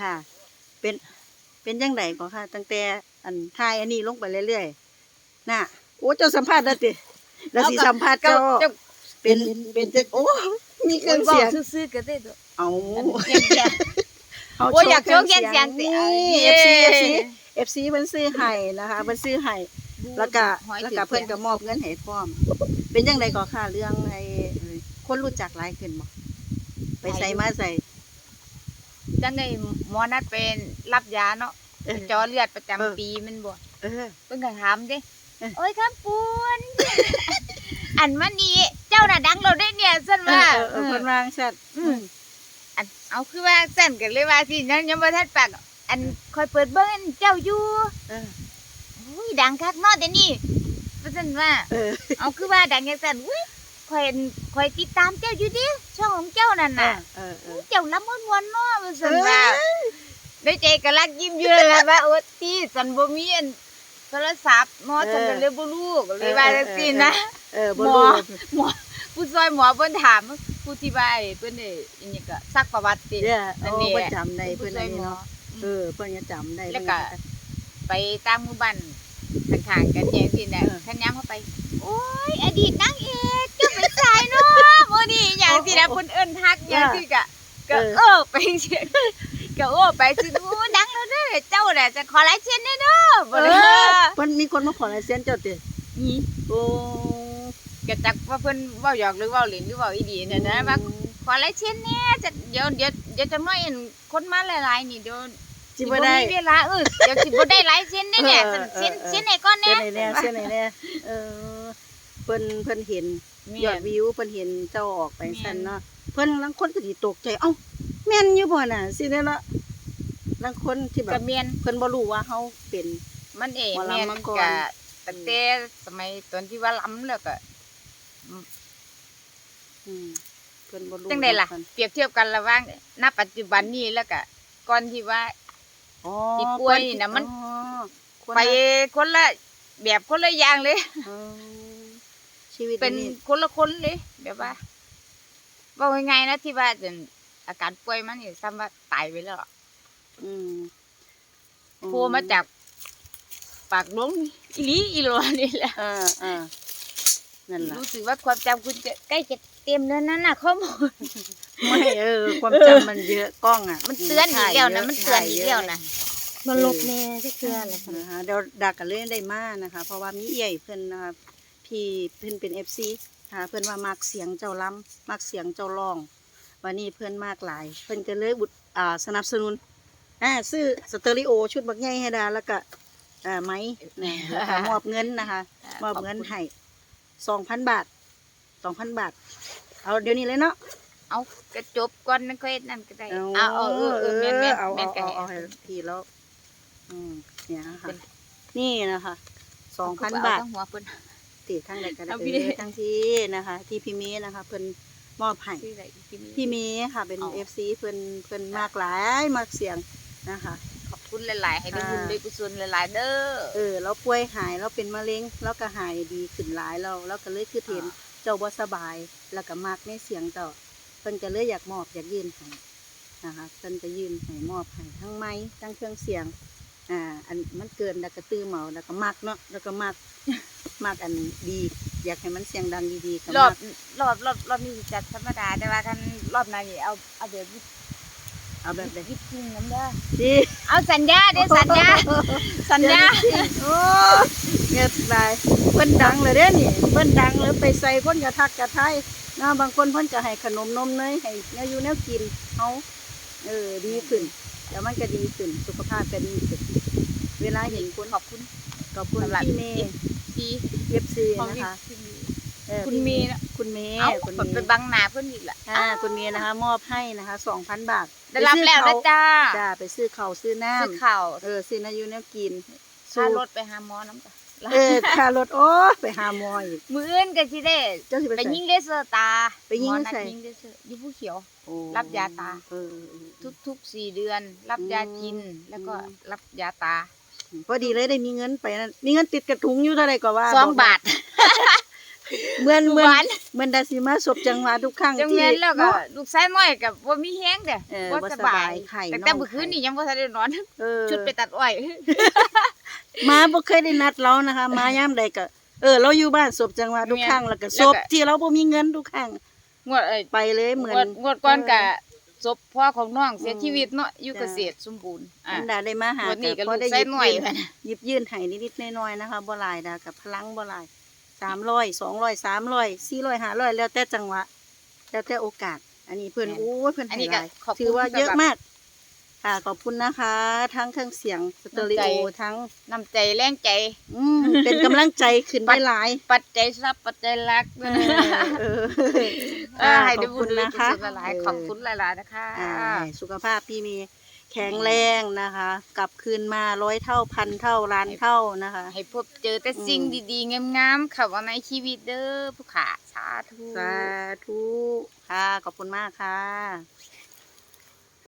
ค่ะ เป็นเป็นยังไงก็ค่ะ ตั้งแต่อันทายอันนี้ลงไปเรื่อยๆน่ะโอ้เจ้าสัมภาษณ์แล้วติแล้วสิสัมภาษณ์ก็เจ้าจะเป็นเป็นจะโอ้มีเครื่องเสียงซื้อๆก็ได้ตัวเอาเสียงเาโอ้ยอยากโชว์เครื่องเสียงสินี่เย้ FC FC FC เพิ่นซื้อให้นะคะเพิ่นซื้อให้แล้วก็แล้วก็เพิ่นก็มอบเงินให้พร้อม เป็นจังไดก็ค่ะเรื่องไอ้คนรู้จักหลายขึ้นบ่ไปใส่มาใส่ จังไดหมอนัดเป็นรับยาเนาะเออเจอเลือดประจำเออปีแมันบ่เออ เพิ่นก็ถามเด้เออ โอ้ยครับปูน อันมันนี่เจ้าน่ะดังเราได้เนี่ยซั่นเอว่าอเออเออเพิ่นวางซั่นอืม อันเอาคือว่าซั่นกันเลยว่าสิยังยังบ่ทันปากอันคอยเปิดเบิ่งอันเจ้าอยู่เอออุ้ยดังคักเนาะเดี๋ยวนี้ว่าซั่นว่า เออ เอาคือว่าดังจังซั่นอุ้ย คอยคอยติดตามเจ้าอยู่ดิช่องของเจ้านั่นเอน่ะอเออเออเจ้าละมุนวนเนาะว่าซั่นว่าได้ใจก็รักยิ้มอยู่นั่นล่ะว่าโอ้ตีสันบ่มีอันโทรศัพท์เนาะฉันก็เลยบ่รู้ก็เลยว่าจังซี่นะเออบ่หมรู้อหมอผู้ซอยหมอเพิ่นถามผู้ที่ว่าไอ้เพิ่นได้อิหยังก็ซักประวัติติเนี่ยนั่โอ้นนี่เพิ่นจำได้ผู้เพิ่นซอัอนยนี้หมอเนาะเออเพิ่นยังจำได้แล้วก็ไปตามหมู่บ้านข้างๆกันจังซี่น่ะคันยามเข้าไป โอ้ยอดีตนางเอก อนี้หยังสินะเพิ่นเอิ้นทักหยังสิก็ก็เออไปเสียก็โอ้ไปสิโอ้ดังแล้วเด้อเจ้าน่ะจะขอลายเซ็นเด้เด้อเอบ่ได้อเพิ่นมีคนมาขอลายเซ็นเจ้าตินี่โอ้ก็จักว่าเพิ่นเว้าหยอกหรือเว้าเล่นหรือเว้าอีดีนั่นนะว่าขอลายเซ็นแหน่จะเดี๋ยวเดี๋ยวเดี๋ยวจะมาเห็นคนมาหลายๆนี่เดี๋ยวสิบ่ได้เวลาเออเดี๋ยวสิบ่ได้หลายเซ็นได้เนี่ยเออเออเซ็นเซ็นให้ก่อนเส้แน่นไหนแน่เส้นไหนแน่เออเพิ่นเพิ่นเห็น ยอดวิวเพิ่นเห็นเจ้าออกไปซั่นเนาะเพิ่นลางคนก็สิตกใจเอ้าแม่นอยู่บ่น่ะสิได้ละลางคนที่แบกับบเมียนเพิ่นบ่รู้ว่าเฮาเป็นมันเองหมอลำเมียนมาก่อนก็ตั้งแต่สมัยตอนที่ว่าล้ำแล้วก็อืมเพิ่นบ่รู้จังไดล่ะเปรียบเทียบกันระหว่างณปัจจุบันนี้แล้วก็ก่อนที่ว่าอ๋อที่ป่วยนี่น่ะมันอ๋อคนไปละคนละแบบคนละอย่างเลยเออ ชีวิตเป็นนี่คนละคนเลยแบบว่าว่ายังไงนะที่ว่าจนอาการป่วยมันนี่ซ้ำว่าตายไปแล้วอะอืมโผล่มาจากปากหลวงอีหลีอีหลอนี่แหละเออเออนั่นล่ะรู้สึกว่าความจำคุณจะใกล้จะเต็มแล้วนั่นน่ะข้อมูลไม่เออ ความจำมันเยอะกล้องอะ มันเตือนอีกแล้วนะมันเตือนอีกแล้วนะมันลบแน่ที่เกลืออะไรค่ะนะคะเดี๋ยวดักกันเล่นได้มากนะคะ เพราะว่ามีเอี่ยเพิ่นนะคะ พี่เพิ่นเป็นเอฟซีค่ะเพิ่นว่ามักเสียงเจ้าล้ำมักเสียงเจ้าร้องวันนี้เพิ่นมากหลาย เพิ่นก็เลยบุดอ่าสนับสนุนอ่าซื้อสเตอริโอชุดบักใหญ่ให้ดาแล้วก็อ่าไม้นะแล้วก็มอบเงินนะคะมอบเงินให้สองพันบาทสองพันบาท เอาเดี๋ยวนี้เลยเนาะเอากระจบก่อนนั่นค่อยนั่นก็ได้เอาเอาเอาเออเออแม่นแม่นเอาแม่เอานก็เอาให้เอาให้พี่แล้วอืมเนี่ยค่ะเป็นนี่นะคะสองพันเบาททั้งหัวเพิ่น ติดทั้งใดกันเอาเอพี่อทั้งที่นะคะ ที่พี่เมย์นะคะ เพิ่นมอบให้ชื่ออะไรที่มีพี่เมย์ค่ะ เป็นเอาเอฟซีเพิ่นเพิ่นมากหลายมากเสียงนะคะ ขอบคุณหลายๆ ให้ได้อ่าบุญได้กุศลหลายๆ เด้อเออแล้วป่วยหายแล้วเป็นมะเร็งแล้วก็หายดีขึ้นหลายแล้วแล้วก็เลยคือเห็นเจ้าบ่สบายแล้วก็มากในเสียงเจ้าเพิ่นก็เลยอยากมอบอยากยืนให้นะคะเพิ่นก็ยืนให้มอบให้ทั้งไม้ทั้งเครื่องเสียงอ่าอันมันเกินแล้วก็ตื้อเหมาแล้วก็มักเนาะแล้วก็มัก มักอันดี อยากให้มันเสียงดังดีๆก็รอมับกรอบรอบรอบนี้จัดธรรมดาแต่ว่าคันรอบหน้านี่เอาเอาแบบวิเอาแบบใดวิทิ้งน้ำเด้อดีเอาสัญญาเด้อสัญญาสัญญาโอ้เงียบไปเพิ่นดังเลยเด้นี่เพิ่นดังเลยไปใส่เพิ่นกระทักกระไทยนะบางคนเพิ่นก็ให้ขนมนมเนยให้แนวอยู่แนวกินเฮาเออดีขึ้นแล้วมันก็ดีขึ้นสุขภาพก็ดีขึ้นเวลาเห็นคนขอบคุณ ขอบคุณสำหรับพี่เมย์ที่เอฟซีของนะคะที่ออคุณพี่เมย์นะคุณเมย์เอาคุณผลเมไปย์บังหน้าเพิ่นอีกล่ะอ่าคุณเมย์นะคะ มอบให้นะคะสองพันบาทได้รับแล้วปนะซื้อจ้าจ้าไปซื้อข้าวซื้อน้ซื้อข้าวำเออซื้อนาอยูแนวกินค่ารถไปหาหมอน้ำจ้ะเออค่ารถโอ้ไปหาหมออีกมื้ออื่นก็สิได้เจ้าสิไปไปใส่ ยิงเลเซอร์ตาไปยิงหมอนัดใส่ ยิงเลเซอร์อยู่ผู้เขียว โอ้รับยาตา เออเออเออทุกๆสี่เดือน รับยากิน แล้วก็อืมรับยาตา พอดีเลยได้มีเงินไปนั่นมีเงินติดกระถุงอยู่เท่าไหร่ก็ว่าสองกมบาท เหมือนเหมืหอนวานเหมือนดาสิมาศพจังหวะทุกครั้งจังที่แม่นแล้วก็เนาะลูกชายน้อยก็บ่มีแฮงเด้เออบ่บ่สสบาบายยไข้แต่นอนแต่เมื่อคืนไข้นี่ยังบ่ทันได้นอน เออชุดไปตัดอ้อย มาบ่เคยได้นัดเรานะคะ มายามใดก็เออ เราอยู่บ้านศพจังหวะทุกครั้งแล้วก็ศพที่เราบ่มีเงินทุกครั้งงวดเอ้ยไปเลยเหมือนงวดงวดก่อนเออก็ ศพพ่อของน้องเสียอืมชีวิตเนาะอยู่จ้ะเกษตรสมบูรณ์อะอันดาได้มาหางวดนี้ก็พอลูกได้ชายหยิบน้อยยื่นบัดน่ะหยิบยื่นให้นิดๆน้อยๆนะคะบ่หลายดากับพลังบ่หลาย300 200 300 400 500แล้วแต่จังหวะ แล้วแต่โอกาส อันนี้เพิ่นโอ้ยเพิ่นอันให้นี้หก็ลายขอบคุณถือว่าเยอะสำหรับมาก ค่ะ ขอบคุณนะคะ ทั้งเครื่องเสียงสเตอริโอน้ำใจทั้งน้ำใจแรงใจ อืมเป็นกำลังใจขึ้นได้หลาย ปัจจัยทรัพย์ปัจจัยรักเออเออเออให้ได้ขอบบุคุญณนะนะคะคะหลายๆขอบคุณหลายๆนะคะอ่าให้สุขภาพพี่มีแข็งแรงนะคะ กลับคืนมาร้อยเท่าพันเท่าล้านเท่านะคะ ให้พบเจอแต่สิ่งอืมดีๆงามๆเข้ามาในชีวิตเด้อผู้ขาสาธุสาธุค่ะขอบคุณมากค่ะ